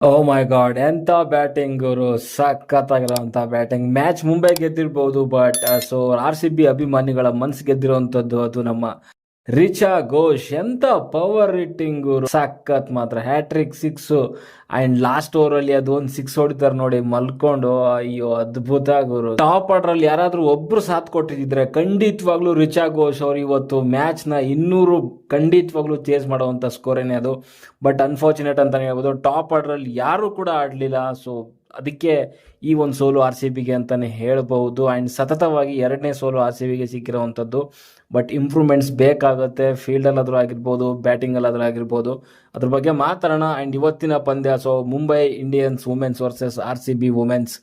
O my god ಎಂತ batting ಗುರು ಸಖತ್ತಾಗಿರೋಂಥ batting match Mumbai ಗೆದ್ದಿರ್ಬೋದು but so R C B ಅಭಿಮಾನಿಗಳ ಮನ್ಸು ಗೆದ್ದಿರುವಂತದ್ದು ಅದು ನಮ್ಮ ರಿಚಾ ಘೋಷ್, ಎಂತ ಪವರ್ ಹಿಟ್ಟಿಂಗ್ ಸಖತ್ ಮಾತ್ರ hattrick six and last over ಅಲ್ಲಿ ಅದು ಒಂದು ಸಿಕ್ಸ್ ಹೊಡಿತಾರೆ ನೋಡಿ, ಮಲ್ಕೊಂಡು. ಅಯ್ಯೋ, ಅದ್ಭುತ ಗುರು. ಟಾಪ್ ಆರ್ಡರ್ ಅಲ್ಲಿ ಯಾರಾದ್ರೂ ಒಬ್ರು ಸಾಥ್ ಕೊಟ್ಟಿದ್ರೆ ಖಂಡಿತವಾಗ್ಲೂ ರಿಚಾ ಘೋಷ್ ಅವ್ರು ಇವತ್ತು ಮ್ಯಾಚ್ನ ಇನ್ನೂರು ಖಂಡಿತವಾಗ್ಲೂ ಚೇಸ್ ಮಾಡುವಂತ ಸ್ಕೋರ್ ಏನೇ ಅದು. ಬಟ್ ಅನ್ಫಾರ್ಚುನೇಟ್ ಅಂತಾನೆ ಹೇಳ್ಬೋದು. ಟಾಪ್ ಆರ್ಡರ್ ಅಲ್ಲಿ ಯಾರು ಕೂಡ ಆಡ್ಲಿಲ್ಲ. ಸೊ ಅದಕ್ಕೆ ಈ ಒಂದು ಸೋಲು ಆರ್ ಸಿ ಬಿಗೆ ಅಂತಾನೆ ಹೇಳ್ಬಹುದು. ಆ್ಯಂಡ್ ಸತತವಾಗಿ ಎರಡನೇ ಸೋಲು ಆರ್ ಸಿ ಬಿಗೆ ಸಿಕ್ಕಿರುವಂಥದ್ದು. ಬಟ್ ಇಂಪ್ರೂವ್ಮೆಂಟ್ಸ್ ಬೇಕಾಗುತ್ತೆ. ಫೀಲ್ಡಲ್ಲಾದರೂ ಆಗಿರ್ಬೋದು ಬ್ಯಾಟಿಂಗಲ್ಲಾದರೂ ಆಗಿರ್ಬೋದು. ಅದ್ರ ಬಗ್ಗೆ ಮಾತಾಡೋಣ. ಆ್ಯಂಡ್ ಇವತ್ತಿನ ಪಂದ್ಯ so Mumbai Indians women's versus R C B women's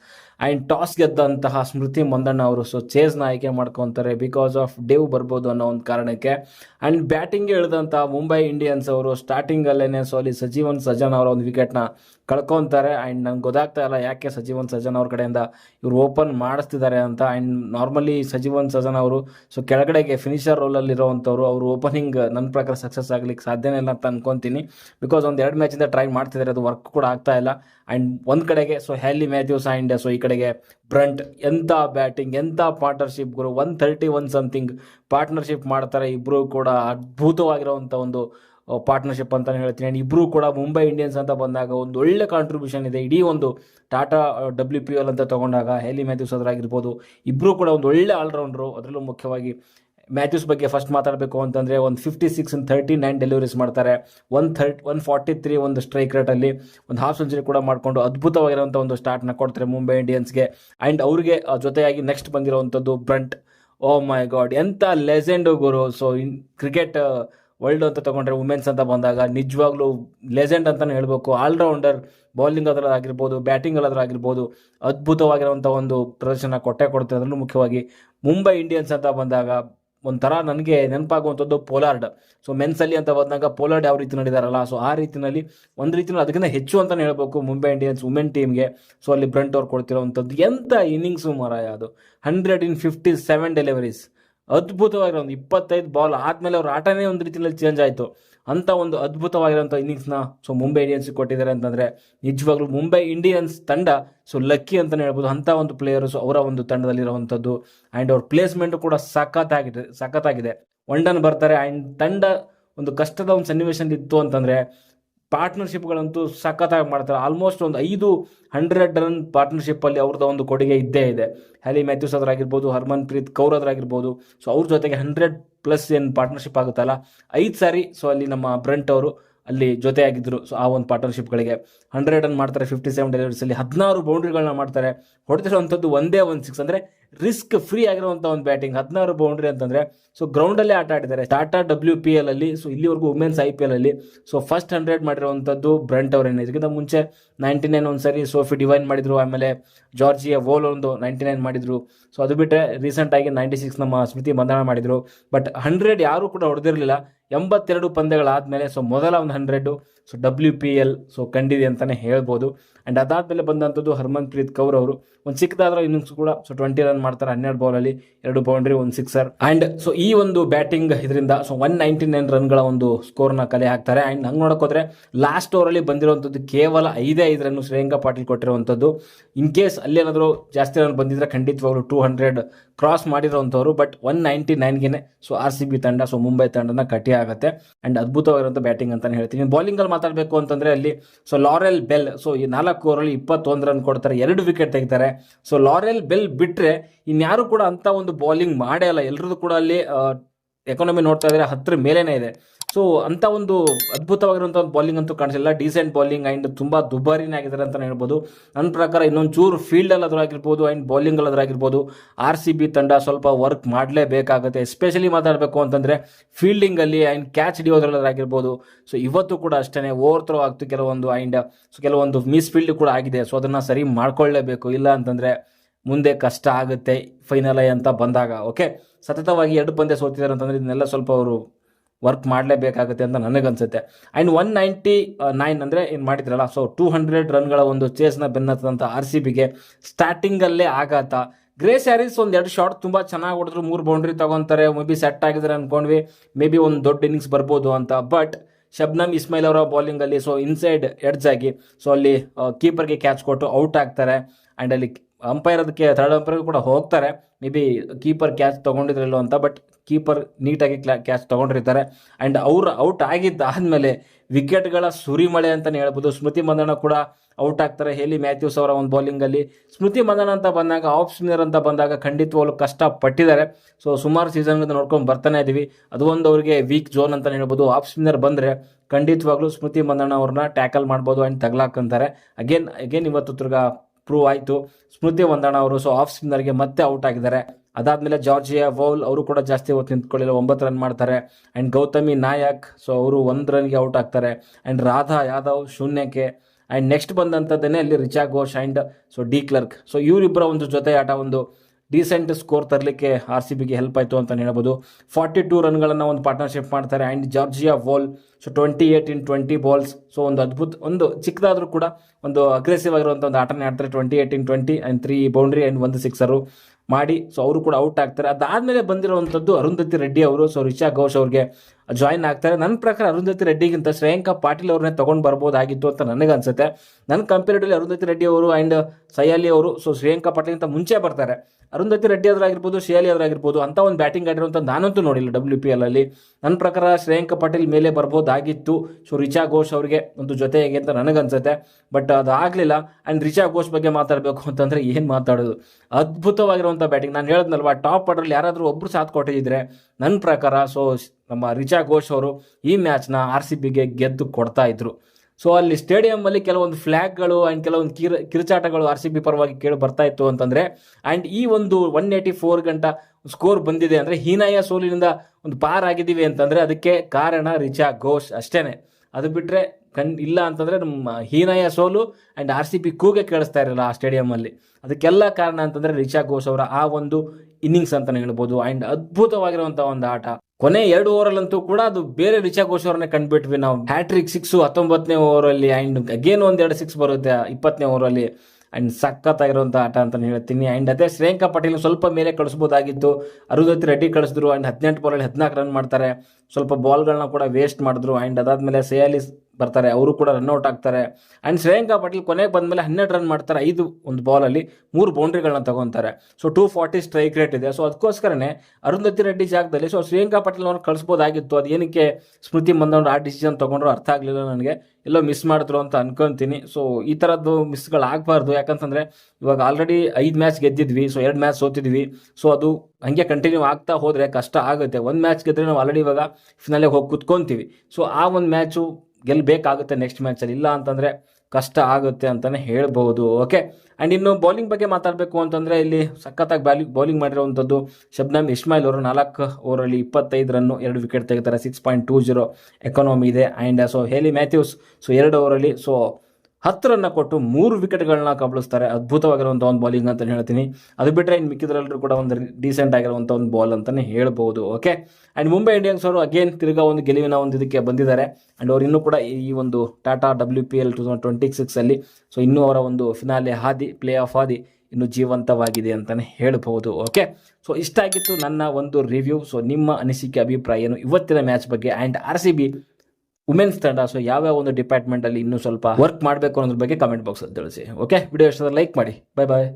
and toss ಗೆದ್ದಂತಹ Smriti Mandhana ಅವರು ಸೊ ಚೇಸ್ನ ಆಯ್ಕೆ ಮಾಡ್ಕೊತಾರೆ ಬಿಕಾಸ್ ಆಫ್ ಡೇವ್ ಬರ್ಬೋದು ಅನ್ನೋ ಒಂದು ಕಾರಣಕ್ಕೆ. ಆ್ಯಂಡ್ ಬ್ಯಾಟಿಂಗ್ ಇಳಿದಂಥ ಮುಂಬೈ ಇಂಡಿಯನ್ಸ್ ಅವರು ಸ್ಟಾರ್ಟಿಂಗಲ್ಲೇ ಅಲ್ಲಿ ಸಜೀವನ್ ಸಜನ್ ಅವರ ಒಂದು ವಿಕೆಟ್ನ ಕಳ್ಕೊತಾರೆ. ಆ್ಯಂಡ್ ನಂಗೆ ಗೊತ್ತಾಗ್ತಾ ಇಲ್ಲ ಯಾಕೆ ಸಜೀವನ್ ಸಜನ್ ಅವ್ರ ಕಡೆಯಿಂದ ಇವ್ರು ಓಪನ್ ಮಾಡಿಸ್ತಿದ್ದಾರೆ ಅಂತ. ಆ್ಯಂಡ್ ನಾರ್ಮಲಿ ಸಜೀವನ್ ಸಜನ್ ಅವರು, ಸೊ ಕೆಳಗಡೆಗೆ ಫಿನಿಷರ್ ರೋಲಲ್ಲಿ ಇರೋವಂಥವ್ರು, ಅವರು ಓಪನಿಂಗ್ ನನ್ನ ಪ್ರಕಾರ ಸಕ್ಸಸ್ ಆಗ್ಲಿಕ್ಕೆ ಸಾಧ್ಯನೇ ಇಲ್ಲ ಅಂತ ಅನ್ಕೊತೀನಿ. ಬಿಕಾಸ್ ಒಂದು ಎರಡು ಮ್ಯಾಚಿಂದ ಟ್ರೈ ಮಾಡ್ತಿದ್ದಾರೆ, ಅದು ವರ್ಕ್ ಕೂಡ ಆಗ್ತಾ ಇಲ್ಲ. ಆ್ಯಂಡ್ ಒಂದು ಕಡೆಗೆ, so Hayley Matthews and so ಈ ಕಡೆಗೆ ಬ್ರಂಟ್ ಎಂಥ ಬ್ಯಾಟಿಂಗ್ ಎಂಥ ಪಾರ್ಟ್ನರ್ಶಿಪ್ ಗುರು one thirty one something partnership ಮಾಡ್ತಾರೆ ಇಬ್ಬರು ಕೂಡ ಅದ್ಭುತವಾಗಿರುವಂಥ ಒಂದು ಪಾರ್ಟ್ನರ್ಶಿಪ್ ಅಂತಾನೆ ಹೇಳ್ತೀನಿ. ಆ್ಯಂಡ್ ಇಬ್ಬರು ಕೂಡ ಮುಂಬೈ ಇಂಡಿಯನ್ಸ್ ಅಂತ ಬಂದಾಗ ಒಂದು ಒಳ್ಳೆ ಕಾಂಟ್ರಿಬ್ಯೂಷನ್ ಇದೆ. ಇಡೀ ಒಂದು ಟಾಟಾ ಡಬ್ಲ್ಯೂ ಪಿ ಎಲ್ ಅಂತ ತಗೊಂಡಾಗ ಹೆಲಿ ಮ್ಯಾಥ್ಯೂಸ್ ಅದರಾಗಿರ್ಬೋದು ಇಬ್ಬರು ಕೂಡ ಒಂದು ಒಳ್ಳೆ ಆಲ್ರೌಂಡ್ರು ಅದರಲ್ಲೂ ಮುಖ್ಯವಾಗಿ ಮ್ಯಾಥ್ಯೂಸ್ ಬಗ್ಗೆ ಫಸ್ಟ್ ಮಾತಾಡಬೇಕು ಅಂತಂದರೆ ಒಂದು fifty six thirty nine deliveries ಮಾಡ್ತಾರೆ. One thirty one forty three ಒಂದು ಸ್ಟ್ರೈಕ್ ರೇಟಲ್ಲಿ ಒಂದು ಹಾಫ್ ಸೆಂಚುರಿ ಕೂಡ ಮಾಡಿಕೊಂಡು ಅದ್ಭುತವಾಗಿರುವಂಥ ಒಂದು ಸ್ಟಾರ್ಟ್ನ ಕೊಡ್ತಾರೆ ಮುಂಬೈ ಇಂಡಿಯನ್ಸ್ಗೆ ಆ್ಯಂಡ್ ಅವ್ರಿಗೆ ಜೊತೆಯಾಗಿ ನೆಕ್ಸ್ಟ್ ಬಂದಿರೋವಂಥದ್ದು ಬ್ರಂಟ್ ಓ ಮೈ ಗಾಡ್ ಎಂಥ ಲೆಜೆಂಡು ಗುರು. ಸೊ ಇನ್ ಕ್ರಿಕೆಟ್ ವರ್ಲ್ಡ್ ಅಂತ ತಗೊಂಡ್ರೆ ವುಮೆನ್ಸ್ ಅಂತ ಬಂದಾಗ ನಿಜವಾಗ್ಲೂ ಲೆಜೆಂಡ್ ಅಂತಲೇ ಹೇಳ್ಬೇಕು. ಆಲ್ರೌಂಡರ್ ಬೌಲಿಂಗ್ ಅದ್ರಾಗಿರ್ಬೋದು ಬ್ಯಾಟಿಂಗ್ ಅದ್ರಾಗಿರ್ಬೋದು ಅದ್ಭುತವಾಗಿರುವಂಥ ಒಂದು ಪ್ರದರ್ಶನ ಕೊಟ್ಟೆ ಕೊಡ್ತಾರೆ. ಅದರಲ್ಲೂ ಮುಖ್ಯವಾಗಿ ಮುಂಬೈ ಇಂಡಿಯನ್ಸ್ ಅಂತ ಬಂದಾಗ ಒಂಥರ ನನಗೆ ನೆನಪಾಗುವಂಥದ್ದು ಪೋಲಾರ್ಡ್ ಸೊ ಮೆನ್ಸಲ್ಲಿ ಅಂತ ಬಂದಾಗ ಪೋಲಾರ್ಡ್ ಯಾವ ರೀತಿ ನಡೆದಾರಲ್ಲ? ಸೊ ಆ ರೀತಿಯಲ್ಲಿ ಒಂದು ರೀತಿಯಲ್ಲಿ ಅದಕ್ಕಿಂತ ಹೆಚ್ಚು ಅಂತಲೇ ಹೇಳಬೇಕು ಮುಂಬೈ ಇಂಡಿಯನ್ಸ್ ವುಮೆನ್ ಟೀಮ್ಗೆ ಸೊ ಅಲ್ಲಿ ಬ್ರಂಟ್ ಅವ್ರು ಕೊಡ್ತಿರೋವಂಥದ್ದು ಎಂಥ ಇನ್ನಿಂಗ್ಸು ಮಾರಾಯ ಅದು. Hundred in fifty seven deliveries ಅದ್ಭುತವಾಗಿರೋ ಒಂದು ಇಪ್ಪತ್ತೈದು ಬಾಲ್ ಆದಮೇಲೆ ಅವ್ರ ಆಟನೇ ಒಂದು ರೀತಿಯಲ್ಲಿ ಚೇಂಜ್ ಆಯಿತು. ಅಂತ ಒಂದು ಅದ್ಭುತವಾಗಿರೋಂಥ ಇನ್ನಿಂಗ್ಸ್ನ ಸೊ ಮುಂಬೈ ಇಂಡಿಯನ್ಸ್ ಕೊಟ್ಟಿದ್ದಾರೆ ಅಂತಂದರೆ ನಿಜವಾಗ್ಲೂ ಮುಂಬೈ ಇಂಡಿಯನ್ಸ್ ತಂಡ ಸೊ ಲಕ್ಕಿ ಅಂತಲೇ ಹೇಳ್ಬೋದು. ಅಂಥ ಒಂದು ಪ್ಲೇಯರ್ಸ್ ಅವರ ಒಂದು ತಂಡದಲ್ಲಿರುವಂಥದ್ದು ಆ್ಯಂಡ್ ಅವ್ರ ಪ್ಲೇಸ್ಮೆಂಟು ಕೂಡ ಸಖತ್ತಾಗಿದೆ ಸಖತ್ತಾಗಿದೆ. ಒನ್ ಡನ್ ಬರ್ತಾರೆ ಆ್ಯಂಡ್ ತಂಡ ಒಂದು ಕಷ್ಟದ ಒಂದು ಸನ್ನಿವೇಶದಲ್ಲಿ ಇತ್ತು ಅಂತಂದರೆ ಪಾರ್ಟ್ನರ್ಶಿಪ್ಗಳಂತೂ ಸಖತ್ತಾಗಿ ಮಾಡ್ತಾರೆ. ಆಲ್ಮೋಸ್ಟ್ ಒಂದು ಐದು ಹಂಡ್ರೆಡ್ ರನ್ ಪಾರ್ಟ್ನರ್ಶಿಪ್ಪಲ್ಲಿ ಅವ್ರದ್ದು ಒಂದು ಕೊಡುಗೆ ಇದ್ದೇ ಇದೆ. ಹ್ಯಾಲಿ ಮ್ಯಾಥ್ಯೂಸ್ ಅದ್ರಾಗಿರ್ಬೋದು ಹರ್ಮನ್ ಪ್ರೀತ್ ಕೌರ್ ಅದ್ರಾಗಿರ್ಬೋದು ಸೊ ಅವ್ರ ಜೊತೆಗೆ ಹಂಡ್ರೆಡ್ ಪ್ಲಸ್ ಏನು ಪಾರ್ಟ್ನರ್ಶಿಪ್ ಆಗುತ್ತಲ್ಲ, ಐದು ಸಾರಿ ಸೊ ಅಲ್ಲಿ ನಮ್ಮ ಬ್ರಂಟ್ ಅವರು ಅಲ್ಲಿ ಜೊತೆಯಾಗಿದ್ದರು ಸೊ ಆ ಒಂದು ಪಾರ್ಟ್ನರ್ಶಿಪ್ಗಳಿಗೆ ಹಂಡ್ರೆಡ್ ರನ್ ಮಾಡ್ತಾರೆ, ಫಿಫ್ಟಿ ಸೆವೆನ್ ಡೆಲಿವರೀಸಲ್ಲಿ ಹದಿನಾರು ಬೌಂಡ್ರಿಗಳನ್ನ ಮಾಡ್ತಾರೆ. ಹೊಡೆದಿರುವಂಥದ್ದು ಒಂದೇ ಒಂದು ಸಿಕ್ಸ್ ಅಂದರೆ ರಿಸ್ಕ್ ಫ್ರೀ ಆಗಿರುವಂಥ ಒಂದು ಬ್ಯಾಟಿಂಗ್. ಹದಿನಾರು ಬೌಂಡ್ರಿ ಅಂತಂದರೆ ಸೊ ಗ್ರೌಂಡಲ್ಲೇ ಆಟ ಆಡಿದ್ದಾರೆ. ಟಾಟಾ ಡಬ್ಲ್ಯೂ ಪಿ ಎಲ್ ಅಲ್ಲಿ ಸೊ ಇಲ್ಲಿವರೆಗೂ ವುಮೆನ್ಸ್ ಐ ಪಿ ಎಲ್ ಅಲ್ಲಿ ಸೊ ಫಸ್ಟ್ ಹಂಡ್ರೆಡ್ ಮಾಡಿರುವಂಥದ್ದು ಬ್ರಂಟ್ ಅವರೇನೆ ಇದಕ್ಕಿಂತ ಮುಂಚೆ ನೈಂಟಿ ನೈನ್ ಒಂದು ಸರಿ ಸೋಫಿ ಡಿವೈನ್ ಮಾಡಿದ್ರು. ಆಮೇಲೆ ಜಾರ್ಜಿಯ ವೋಲ್ ಒಂದು ನೈಂಟಿ ನೈನ್ ಮಾಡಿದ್ರು. ಸೊ ಅದು ಬಿಟ್ಟರೆ ರೀಸೆಂಟಾಗಿ ನೈಂಟಿ ಸಿಕ್ಸ್ ನಮ್ಮ ಸ್ಮೃತಿ ಮಂದನ ಮಾಡಿದ್ರು. ಬಟ್ ಹಂಡ್ರೆಡ್ ಯಾರೂ ಕೂಡ ಹೊಡೆದಿರಲಿಲ್ಲ. ಎಂಬತ್ತೆರಡು ಪಂದ್ಯಗಳಾದಮೇಲೆ ಸೊ ಮೊದಲ ಒಂದು hundred so W P L so ಕಂಡಿದೆ ಅಂತಲೇ ಹೇಳ್ಬೋದು. ಆ್ಯಂಡ್ ಅದಾದಮೇಲೆ ಬಂದಂಥದ್ದು ಹರ್ಮನ್ ಪ್ರೀತ್ ಕೌರ್ ಅವರು. ಒಂದು ಚಿಕ್ಕದಾದ್ರೂ ಇನ್ನಿಂಗ್ಸ್ ಕೂಡ ಸೊ ಟ್ವೆಂಟಿ ರನ್ ಮಾಡ್ತಾರೆ ಹನ್ನೆರಡು ಅಲ್ಲಿ ಎರಡು ಬೌಂಡ್ರಿ ಒಂದು ಸಿಕ್ಸರ್ ಅಂಡ್ ಸೊ ಈ ಒಂದು ಬ್ಯಾಟಿಂಗ್ ಇದರಿಂದ ಸೊ ಒನ್ ನೈಂಟಿ ನೈನ್ ರನ್ಗಳ ಒಂದು ಸ್ಕೋರ್ನ ಕಲೆ ಹಾಕ್ತಾರೆ. ಆ್ಯಂಡ್ ಹಂಗೆ ನೋಡೋಕೋದ್ರೆ ಲಾಸ್ಟ್ ಅಲ್ಲಿ ಬಂದಿರುವಂಥದ್ದು ಕೇವಲ ಐದೇ ಐದು ರನ್ ಶ್ರೇಯಾಂಕ ಪಾಟೀಲ್ ಕೊಟ್ಟಿರುವಂಥದ್ದು. ಇನ್ ಕೇಸ್ ಅಲ್ಲೇನಾದರೂ ಜಾಸ್ತಿ ರನ್ ಬಂದಿದ್ರೆ ಖಂಡಿತವಾಗ್ಲೂ ಟೂ ಹಂಡ್ರೆಡ್ ಕ್ರಾಸ್ ಮಾಡಿರೋವಂಥವ್ರು ಬಟ್ ಒನ್ ನೈಂಟಿ ನೈನ್ಗೆ ಸೊ ಆರ್ ಸಿ ಬಿ ತಂಡ ಸೊ ಮುಂಬೈ ತಂಡನ ಕಟಿ ಆಗುತ್ತೆ. ಆ್ಯಂಡ್ ಅದ್ಭುತವಾಗಿರುವಂಥ ಬ್ಯಾಟಿಂಗ್ ಅಂತಲೇ ಹೇಳ್ತೀನಿ. ಬೌಲಿಂಗಲ್ಲಿ ಮಾತಾಡಬೇಕು ಅಂತಂದರೆ ಅಲ್ಲಿ ಸೊ ಲಾರೆಲ್ ಬೆಲ್ ಸೊ ಈ ನಾಲ್ಕು ಓವರಲ್ಲಿ ಇಪ್ಪತ್ತೊಂದು ರನ್ ಕೊಡ್ತಾರೆ, ಎರಡು ವಿಕೆಟ್ ತೆಗಿತಾರೆ. ಸೊ ಲಾರೆಲ್ ಬೆಲ್ ಬಿಟ್ಟರೆ ಇನ್ಯಾರು ಕೂಡ ಅಂಥ ಒಂದು ಬೌಲಿಂಗ್ ಮಾಡೇ ಅಲ್ಲ. ಎಲ್ಲರದ್ದು ಕೂಡ ಅಲ್ಲಿ ಎಕಾನಮಿ ನೋಡ್ತಾ ಇದ್ರೆ ಹತ್ತಿರ ಮೇಲೇನೇ ಇದೆ. ಸೊ ಅಂತ ಒಂದು ಅದ್ಭುತವಾಗಿರುವಂಥ ಒಂದು ಬೌಲಿಂಗ್ ಅಂತೂ ಕಾಣಿಸಿಲ್ಲ. ಡೀಸೆಂಟ್ ಬೌಲಿಂಗ್ ಆ್ಯಂಡ್ ತುಂಬ ದುಬಾರಿನೇ ಆಗಿದ್ದಾರೆ ಅಂತಲೇ ಹೇಳ್ಬೋದು. ನನ್ನ ಪ್ರಕಾರ ಇನ್ನೊಂದು ಚೂರು ಫೀಲ್ಡಲ್ಲಿ ಅದ್ರಾಗಿರ್ಬೋದು ಆ್ಯಂಡ್ ಬೌಲಿಂಗಲ್ಲಿ ಅದ್ರಾಗಿರ್ಬೋದು. ಆರ್ ಸಿ ಬಿ ತಂಡ ಸ್ವಲ್ಪ ವರ್ಕ್ ಮಾಡಲೇಬೇಕಾಗುತ್ತೆ. ಎಸ್ಪೆಷಲಿ ಮಾತಾಡಬೇಕು ಅಂತಂದರೆ ಫೀಲ್ಡಿಂಗಲ್ಲಿ ಆ್ಯಂಡ್ ಕ್ಯಾಚ್ ಹಿಡಿಯೋದ್ರಲ್ಲಾಗಿರ್ಬೋದು ಸೊ ಇವತ್ತು ಕೂಡ ಅಷ್ಟೇ ಓವರ್ ಥ್ರೋ ಆಗ್ತು ಕೆಲವೊಂದು ಆ್ಯಂಡ್ ಸೊ ಕೆಲವೊಂದು ಮಿಸ್ ಫೀಲ್ಡ್ ಕೂಡ ಆಗಿದೆ. ಸೊ ಅದನ್ನು ಸರಿ ಮಾಡ್ಕೊಳ್ಳೇಬೇಕು. ಇಲ್ಲ ಅಂತಂದರೆ ಮುಂದೆ ಕಷ್ಟ ಆಗುತ್ತೆ ಫೈನಲ್ ಅಂತ ಬಂದಾಗ. ಓಕೆ ಸತತವಾಗಿ ಎರಡು ಪಂದ್ಯ ಸೋತಿದ್ದಾರೆ ಅಂತಂದ್ರೆ ಇದನ್ನೆಲ್ಲ ಸ್ವಲ್ಪ ಅವರು ವರ್ಕ್ ಮಾಡಲೇಬೇಕಾಗುತ್ತೆ ಅಂತ ನನಗನ್ಸುತ್ತೆ. ಆ್ಯಂಡ್ ಒನ್ ನೈಂಟಿ ನೈನ್ ಅಂದರೆ ಏನು ಮಾಡಿದ್ರಲ್ಲ ಸೊ ಟೂ ಹಂಡ್ರೆಡ್ ರನ್ಗಳ ಒಂದು ಚೇಸ್ನ ಬೆನ್ನತ್ತಂತ ಆರ್ ಸಿ ಬಿಗೆ ಸ್ಟಾರ್ಟಿಂಗಲ್ಲೇ ಆಘಾತ. ಗ್ರೇಸ್ ಹ್ಯಾರಿಸ್ ಒಂದು ಎರಡು ಶಾಟ್ ತುಂಬ ಚೆನ್ನಾಗಿ ಹೊಡೆದ್ರು, ಮೂರು ಬೌಂಡ್ರಿ ತಗೊತಾರೆ ಮೇ ಬಿ ಸೆಟ್ ಆಗಿದ್ರೆ ಅಂದ್ಕೊಂಡ್ವಿ ಮೇ ಬಿ ಒಂದು ದೊಡ್ಡ ಇನ್ನಿಂಗ್ಸ್ ಬರ್ಬೋದು ಅಂತ. ಬಟ್ ಶಬ್ನಮ್ ಇಸ್ಮೈಲ್ ಅವರ ಬೌಲಿಂಗಲ್ಲಿ ಸೊ ಇನ್ಸೈಡ್ ಎಡ್ಜ್ ಆಗಿ ಸೊ ಅಲ್ಲಿ ಕೀಪರ್ಗೆ ಕ್ಯಾಚ್ ಕೊಟ್ಟು ಔಟ್ ಆಗ್ತಾರೆ. ಆ್ಯಂಡ್ ಅಲ್ಲಿ ಅಂಪೈರ್ ಅದಕ್ಕೆ ಥರ್ಡ್ ಅಂಪೈರ್ ಕೂಡ ಹೋಗ್ತಾರೆ. ಮೇ ಬಿ ಕೀಪರ್ ಕ್ಯಾಚ್ ತೊಗೊಂಡಿದ್ರಲ್ಲೋ ಅಂತ ಬಟ್ ಕೀಪರ್ ನೀಟಾಗಿ ಕ್ಲಾ ಕ್ಯಾಚ್ ತೊಗೊಂಡಿರ್ತಾರೆ. ಆ್ಯಂಡ್ ಅವರು ಔಟ್ ಆಗಿದ್ದಾದ್ಮೇಲೆ ವಿಕೆಟ್ಗಳ ಸುರಿಮಳೆ ಅಂತಲೇ ಹೇಳ್ಬೋದು. ಸ್ಮೃತಿ ಮಂದಣ ಕೂಡ ಔಟ್ ಆಗ್ತಾರೆ. ಹೇಲಿ ಮ್ಯಾಥ್ಯೂಸ್ ಅವರ ಒಂದು ಬೌಲಿಂಗಲ್ಲಿ ಸ್ಮೃತಿ ಮಂದಣ್ಣ ಅಂತ ಬಂದಾಗ ಆಫ್ ಸ್ಪಿನ್ನರ್ ಅಂತ ಬಂದಾಗ ಖಂಡಿತವಾಗ್ಲೂ ಕಷ್ಟ ಪಟ್ಟಿದ್ದಾರೆ ಸೊ ಸುಮಾರು ಸೀಸನ್ ನೋಡ್ಕೊಂಡು ಬರ್ತಾನೆ ಇದ್ದೀವಿ ಅದು ಒಂದು ಅವರಿಗೆ ವೀಕ್ ಝೋನ್ ಅಂತಲೇ ಹೇಳ್ಬೋದು. ಆಫ್ ಸ್ಪಿನ್ನರ್ ಬಂದರೆ ಖಂಡಿತವಾಗ್ಲೂ ಸ್ಮೃತಿ ಮಂದಣ್ಣ ಅವ್ರನ್ನ ಟ್ಯಾಕಲ್ ಮಾಡ್ಬೋದು ಆ್ಯಂಡ್ ತಗ್ಲಾಕಂತಾರೆ. ಅಗೇನ್ ಅಗೇನ್ ಇವತ್ತು ತಿರ್ಗಾ ಪ್ರೂವ್ ಆಯಿತು. ಸ್ಮೃತಿ ಮಂದಣ್ಣ ಅವರು ಸೊ ಆಫ್ ಸ್ಪಿನ್ನರ್ಗೆ ಮತ್ತೆ ಔಟ್ ಆಗಿದ್ದಾರೆ. ಅದಾದಮೇಲೆ ಜಾರ್ಜಿಯಾ ವೌಲ್ ಅವರು ಕೂಡ ಜಾಸ್ತಿ ಹೊತ್ತು ನಿಂತ್ಕೊಳ್ಳಿಲ್ಲ. ಒಂಬತ್ತು ರನ್ ಮಾಡ್ತಾರೆ. ಆ್ಯಂಡ್ ಗೌತಮಿ ನಾಯಕ್ ಸೊ ಅವರು ಒಂದು ರನ್ಗೆ ಔಟ್ ಆಗ್ತಾರೆ. ಆ್ಯಂಡ್ ರಾಧಾ ಯಾದವ್ ಶೂನ್ಯಕ್ಕೆ. ಆ್ಯಂಡ್ ನೆಕ್ಸ್ಟ್ ಬಂದಂಥದ್ದೇನೆ ಅಲ್ಲಿ Richa Ghosh and so de Klerk. So ಇವರಿಬ್ಬರ ಒಂದು ಜೊತೆ ಆಟ, ಒಂದು ಡೀಸೆಂಟ್ ಸ್ಕೋರ್ ತರಲಿಕ್ಕೆ ಆರ್ ಸಿ ಬಿಗೆ ಹೆಲ್ಪ್ ಆಯಿತು ಅಂತ ಹೇಳ್ಬೋದು. ಫಾರ್ಟಿ ಟೂ ರನ್ಗಳನ್ನು ಒಂದು ಪಾರ್ಟ್ನರ್ಶಿಪ್ ಮಾಡ್ತಾರೆ. And Georgia Voll so twenty eight in twenty balls so ಒಂದು ಅದ್ಭುತ, ಒಂದು ಚಿಕ್ಕದಾದರೂ ಕೂಡ ಒಂದು ಅಗ್ರೆಸಿವ್ ಆಗಿರುವಂಥ ಒಂದು ಆಟನೇ ಆಡ್ತಾರೆ. Twenty eight in twenty and three boundary and ಒಂದು ಸಿಕ್ಸರು ಮಾಡಿ ಸೊ ಅವರು ಕೂಡ ಔಟ್ ಆಗ್ತಾರೆ. ಅದಾದಮೇಲೆ ಬಂದಿರುವಂಥದ್ದು ಅರುಂಧತಿ ರೆಡ್ಡಿ ಅವರು ಸೊ ರಿಷಾ ಘೋಷ್ ಅವ್ರಿಗೆ ಜಾಯಿನ್ ಆಗ್ತಾರೆ. ನನ್ನ ಪ್ರಕಾರ ಅರುಂಧತಿ ರೆಡ್ಡಿಗಿಂತ ಶ್ರೇಯಾಂಕ ಪಾಟೀಲ್ ಅವ್ರನ್ನೇ ತಗೊಂಡು ಬರ್ಬೋದಾಗಿತ್ತು ಅಂತ ನನಗೆ ಅನ್ಸುತ್ತೆ ನನ್ನ ಕಂಪೇರಿಟಿವ್ಲಿ ಅರುಂಧತಿ ರೆಡ್ಡಿ ಅವರು ಆ್ಯಂಡ್ ಸಯಾಲಿ ಅವರು ಸೊ ಶ್ರೇಯಾಂಕ ಪಾಟೀಲ್ಗಿಂತ ಮುಂಚೆ ಬರ್ತಾರೆ. ಅರುಂಧತಿ ರೆಡ್ಡಿ ಅವರಾಗಿರ್ಬೋದು ಶಿಯಾಲಿ ಅವರಾಗಿರ್ಬೋದು ಅಂತ ಒಂದು ಬ್ಯಾಟಿಂಗ್ ಆಡಿರುವಂಥ ನಾನಂತೂ ನೋಡಿಲ್ಲ ಡಬ್ಲ್ಯೂ ಪಿ ಎಲ್ ಅಲ್ಲಿ. ನನ್ನ ಪ್ರಕಾರ ಶ್ರೇಯಾಂಕ ಪಾಟೀಲ್ ಮೇಲೆ ಬರ್ಬೋದಾಗಿತ್ತು. ಸೊ ರಿಚಾ ಘೋಷ್ ಅವರಿಗೆ ಒಂದು ಜೊತೆಗೆ ಅಂತ ನನಗನ್ಸುತ್ತೆ. ಬಟ್ ಅದು ಆಗಲಿಲ್ಲ. ಆ್ಯಂಡ್ ರಿಚಾ ಘೋಷ್ ಬಗ್ಗೆ ಮಾತಾಡಬೇಕು ಅಂತಂದರೆ ಏನು ಮಾತಾಡೋದು. ಅದ್ಭುತವಾಗಿರುವಂಥ ಬ್ಯಾಟಿಂಗ್ ನಾನು ಹೇಳಿದ್ನಲ್ವಾ ಟಾಪ್ ಆರ್ಡರ್ಲಿ ಯಾರಾದರೂ ಒಬ್ಬರು ಸಾಥ್ ಕೊಟ್ಟಿದ್ರೆ, ನನ್ನ ಪ್ರಕಾರ ಸೊ ನಮ್ಮ ರಿಚಾ ಘೋಷ್ ಅವರು ಈ ಮ್ಯಾಚ್ನ ಆರ್ ಸಿ ಬಿಗೆ ಗೆದ್ದು ಕೊಡ್ತಾ ಇದ್ರು. ಸೊ ಅಲ್ಲಿ ಸ್ಟೇಡಿಯಂಲ್ಲಿ ಕೆಲವೊಂದು ಫ್ಲ್ಯಾಗ್ಗಳು ಆ್ಯಂಡ್ ಕೆಲವೊಂದು ಕಿರ್, ಕಿರುಚಾಟಗಳು ಆರ್ ಸಿ ಬಿ ಪರವಾಗಿ ಕೇಳಿ ಬರ್ತಾ ಇತ್ತು ಅಂತಂದರೆ ಆ್ಯಂಡ್ ಈ ಒಂದು ಒನ್ ಏಯ್ಟಿ ಫೋರ್ ಗಂಟ ಸ್ಕೋರ್ ಬಂದಿದೆ ಅಂದರೆ ಹೀನಾಯ ಸೋಲಿನಿಂದ ಒಂದು ಪಾರ್ ಆಗಿದ್ದೀವಿ ಅಂತಂದರೆ ಅದಕ್ಕೆ ಕಾರಣ ರಿಚಾ ಘೋಷ್ ಅಷ್ಟೇ ಅದು ಬಿಟ್ಟರೆ ಕಣ್, ಇಲ್ಲ ಅಂತಂದರೆ ನಮ್ಮ ಹೀನಾಯ ಸೋಲು ಆ್ಯಂಡ್ ಆರ್ ಸಿ ಬಿ ಕೂಗೆ ಕೇಳಿಸ್ತಾ ಇರಲಿಲ್ಲ ಆ ಸ್ಟೇಡಿಯಮಲ್ಲಿ ಅದಕ್ಕೆಲ್ಲ ಕಾರಣ ಅಂತಂದರೆ ರಿಚಾ ಘೋಷ್ ಅವರ ಆ ಒಂದು ಇನ್ನಿಂಗ್ಸ್ ಅಂತಲೇ ಹೇಳ್ಬೋದು. ಆ್ಯಂಡ್ ಅದ್ಭುತವಾಗಿರುವಂಥ ಒಂದು ಆಟ. ಕೊನೆ ಎರಡು ಓವರಲ್ಲಂತೂ ಕೂಡ ಅದು ಬೇರೆ ರಿಚಾ ಘೋಷ್ ಅವ್ರನ್ನೇ ಕಂಡುಬಿಟ್ವಿ. ನಾವು ಹ್ಯಾಟ್ರಿಕ್ ಸಿಕ್ಸ್ ಹತ್ತೊಂಬತ್ತನೇ ಅಲ್ಲಿ ಅಂಡ್ ಅಗೇನ್ ಒಂದೆರಡು ಸಿಕ್ಸ್ ಬರುತ್ತೆ ಇಪ್ಪತ್ತನೇ ಓವರಲ್ಲಿ. ಆ್ಯಂಡ್ ಸಖತ್ತಾಗಿರುವಂಥ ಆಟ ಅಂತ ಹೇಳ್ತೀನಿ. ಅಂಡ್ ಅದೇ ಶ್ರೇಯಾಂಕಾ ಪಟೇಲ್ ಸ್ವಲ್ಪ ಮೇಲೆ ಕಳಿಸ್ಬೋದಾಗಿತ್ತು. ಅರುಂಧತಿ ರೆಡ್ಡಿ ಕಳಿಸಿದ್ರು. ಅಂಡ್ ಹದಿನೆಂಟು ಅಲ್ಲಿ ಹದಿನಾಲ್ಕು ರನ್ ಮಾಡ್ತಾರೆ. ಸ್ವಲ್ಪ ಬಾಲ್ಗಳನ್ನ ಕೂಡ ವೇಸ್ಟ್ ಮಾಡಿದ್ರು. ಅಂಡ್ ಅದಾದಮೇಲೆ ಸಯಾಲಿ ಬರ್ತಾರೆ, ಅವರು ಕೂಡ ರನ್ಔಟ್ ಆಗ್ತಾರೆ. ಆ್ಯಂಡ್ ಶ್ರೇಯಾಂಕಾ ಪಾಟೀಲ್ ಕೊನೆಗೆ ಬಂದಮೇಲೆ ಹನ್ನೆರಡು ರನ್ ಮಾಡ್ತಾರೆ, ಐದು ಒಂದು ಬಾಲಲ್ಲಿ ಮೂರು ಬೌಂಡ್ರಿಗಳನ್ನ ತಗೊತಾರೆ. So two forty strike rate ಇದೆ. ಸೊ ಅದಕ್ಕೋಸ್ಕರನೇ ಅರುಂಧತಿ ರೆಡ್ಡಿ ಜಾಗದಲ್ಲಿ ಸೊ ಶ್ರೇಯಾಂಕಾ ಪಾಟೀಲ್ ಅವ್ರನ್ನ ಕಳಿಸ್ಬೋದಾಗಿತ್ತು. ಅದು ಏನಕ್ಕೆ ಸ್ಮೃತಿ ಮಂದವ್ರು ಆ ಡಿಸಿಷನ್ ತೊಗೊಂಡ್ರು ಅರ್ಥ ಆಗಲಿಲ್ಲ ನನಗೆ. ಎಲ್ಲೋ ಮಿಸ್ ಮಾಡಿದ್ರು ಅಂತ ಅನ್ಕೊಂತೀನಿ. ಸೊ ಈ ಥರದ್ದು ಮಿಸ್ಗಳು ಆಗಬಾರ್ದು. ಯಾಕಂತಂದರೆ ಇವಾಗ ಆಲ್ರೆಡಿ ಐದು ಮ್ಯಾಚ್ ಗೆದ್ದಿದ್ವಿ. ಸೊ ಎರಡು ಮ್ಯಾಚ್ ಸೋತಿದ್ವಿ. ಸೊ ಅದು ಹಂಗೆ ಕಂಟಿನ್ಯೂ ಆಗ್ತಾ ಹೋದರೆ ಕಷ್ಟ ಆಗುತ್ತೆ. ಒಂದು ಮ್ಯಾಚ್ ಗೆದ್ದರೆ ನಾವು ಆಲ್ರೆಡಿ ಇವಾಗ ಫಿನಾಲೆಗೆ ಹೋಗಿ ಕುತ್ಕೊಂತೀವಿ. ಸೊ ಆ ಒಂದು ಮ್ಯಾಚು ಗೆಲ್ಲಬೇಕಾಗುತ್ತೆ ನೆಕ್ಸ್ಟ್ ಮ್ಯಾಚಲ್ಲಿ ಇಲ್ಲ ಅಂತಂದರೆ ಕಷ್ಟ ಆಗುತ್ತೆ ಅಂತಲೇ ಹೇಳ್ಬೋದು ಓಕೆ ಆ್ಯಂಡ್ ಇನ್ನು ಬೌಲಿಂಗ್ ಬಗ್ಗೆ ಮಾತಾಡಬೇಕು ಅಂತಂದರೆ ಇಲ್ಲಿ ಸಖತ್ತಾಗಿ ಬ್ಯಾಲಿಂಗ್ ಬೌಲಿಂಗ್ ಮಾಡಿರೋವಂಥದ್ದು ಶಬ್ನಮ್ ಇಸ್ಮಾಯಿಲ್ ಅವರು ನಾಲ್ಕು ಓವರಲ್ಲಿ ಇಪ್ಪತ್ತೈದು ರನ್ನು ಎರಡು ವಿಕೆಟ್ ತೆಗಿತಾರೆ six point two zero economy ಇದೆ. And so Hayley Matthews so ಎರಡು ಓವರಲ್ಲಿ ಸೊ ಹತ್ತು ರನ್ನ ಕೊಟ್ಟು ಮೂರು ವಿಕೆಟ್ಗಳನ್ನ ಕಬಳಿಸ್ತಾರೆ. ಅದ್ಭುತವಾಗಿರುವಂಥ ಒಂದು ಬೌಲಿಂಗ್ ಅಂತ ಹೇಳ್ತೀನಿ. ಅದು ಬಿಟ್ಟರೆ ಇನ್ನು ಮಿಕ್ಕಿದ್ರೆಲ್ಲರೂ ಕೂಡ ಒಂದು ಡೀಸೆಂಟ್ ಆಗಿರುವಂಥ ಒಂದು ಬಾಲ್ ಅಂತಲೇ ಹೇಳ್ಬೋದು. ಓಕೆ ಆ್ಯಂಡ್ ಮುಂಬೈ ಇಂಡಿಯನ್ಸ್ ಅವರು ಅಗೇನ್ ತಿರ್ಗಾ ಒಂದು ಗೆಲುವಿನ ಒಂದು ಇದಕ್ಕೆ ಬಂದಿದ್ದಾರೆ. ಆ್ಯಂಡ್ ಅವರು ಇನ್ನೂ ಕೂಡ ಈ ಒಂದು Tata W P L two thousand twenty ಸಿಕ್ಸಲ್ಲಿ so ಇನ್ನೂ ಅವರ ಒಂದು ಫಿನಾಲೆ ಹಾದಿ ಪ್ಲೇ ಆಫ್ ಹಾದಿ ಇನ್ನು ಜೀವಂತವಾಗಿದೆ ಅಂತಲೇ ಹೇಳ್ಬೋದು. ಓಕೆ ಸೊ ಇಷ್ಟ ಆಗಿತ್ತು ನನ್ನ ಒಂದು ರಿವ್ಯೂ ಸೊ ನಿಮ್ಮ ಅನಿಸಿಕೆ, ಅಭಿಪ್ರಾಯ ಏನು ಇವತ್ತಿನ ಮ್ಯಾಚ್ ಬಗ್ಗೆ? And R C B women's ತಂಡ ಸೊ ಯಾವ್ಯಾವ ಒಂದು ಡಿಪಾರ್ಟ್ಮೆಂಟಲ್ಲಿ ಇನ್ನೂ ಸ್ವಲ್ಪ ವರ್ಕ್ ಮಾಡಬೇಕು ಅನ್ನೋದ್ರ ಬಗ್ಗೆ ಕಮೆಂಟ್ ಬಾಕ್ಸಲ್ಲಿ ತಿಳಿಸಿ. ಓಕೆ ವಿಡಿಯೋ ಇಷ್ಟದ ಲೈಕ್ ಮಾಡಿ. ಬಾಯ್ ಬಾಯ್